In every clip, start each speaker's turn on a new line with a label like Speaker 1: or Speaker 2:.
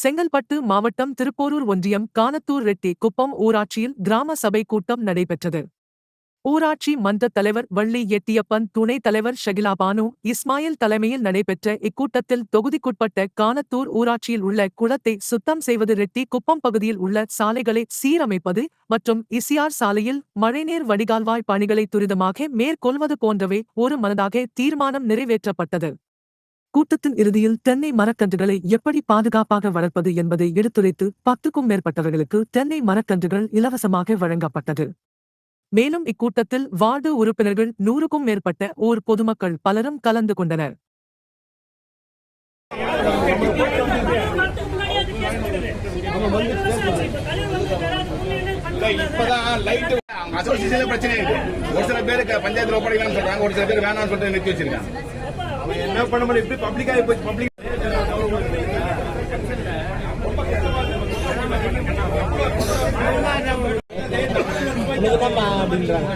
Speaker 1: செங்கல்பட்டு மாவட்டம் திருப்போரூர் ஒன்றியம் கானத்தூர் ரெட்டி குப்பம் ஊராட்சியில் கிராம சபை கூட்டம் நடைபெற்றது. ஊராட்சி மன்ற தலைவர் வள்ளி எட்டியப்பன் துணைத் தலைவர் ஷகிலா பானு இஸ்மாயில் தலைமையில் நடைபெற்ற இக்கூட்டத்தில் தொகுதிக்குட்பட்ட கானத்தூர் ஊராட்சியில் உள்ள குளத்தை சுத்தம் செய்வது ரெட்டி குப்பம் பகுதியில் உள்ள சாலைகளை சீரமைப்பது மற்றும் இசியார் சாலையில் மழைநீர் வடிகால்வாய் பணிகளை துரிதமாக மேற்கொள்வது போன்றவை ஒரு மனதாக தீர்மானம் நிறைவேற்றப்பட்டது. கூட்டத்தின் இறுதியில் தென்னை மரக்கன்றுகளை எப்படி பாதுகாப்பாக வளர்ப்பது என்பதை எடுத்துரைத்து பத்துக்கும் மேற்பட்டவர்களுக்கு தென்னை மரக்கன்றுகள் இலவசமாக வழங்கப்பட்டது. மேலும் இக்கூட்டத்தில் வார்டு உறுப்பினர்கள் நூறுக்கும் மேற்பட்ட ஓர் பொதுமக்கள் பலரும் கலந்து கொண்டனர்.
Speaker 2: பிரச்சனை ஒரு சில பேருக்கு பஞ்சாயத்துல ஒப்படைக்கலாம்னு சொல்றாங்க ஒரு சில பேர் வேணாம்னு சொல்லிட்டு நிறுத்தி வச்சிருக்காங்க. அவன் என்ன பண்ண முடியும்? இப்படி பப்ளிக்கா போச்சு. பப்ளிக் அப்படின்றாங்க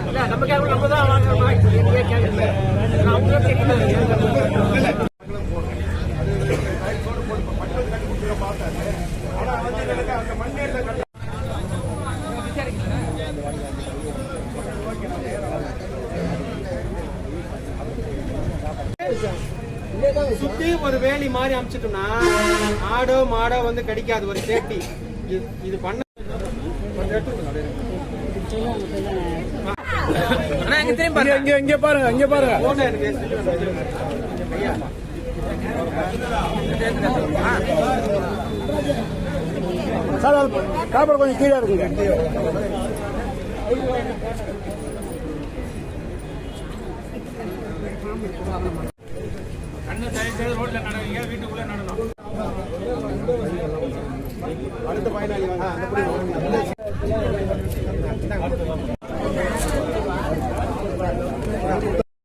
Speaker 3: சுத்தி ஒரு வேலி மாதிரி அமைச்சிட்டோம்னா ஆடோ மாடோ வந்து கடிக்காது ஒரு சேஃப்டி. இது பண்ண கொஞ்சம் இங்க பாருங்க.
Speaker 2: இங்க பாருங்க இங்க பாருங்க.
Speaker 3: போட்டோ எனக்கு எடுத்துட்டு வாங்க. கண்ணு
Speaker 2: தயவு ரோட்டில் நடவீங்க வீட்டுக்குள்ளே நடணும்.
Speaker 3: அடுத்த பயனாளி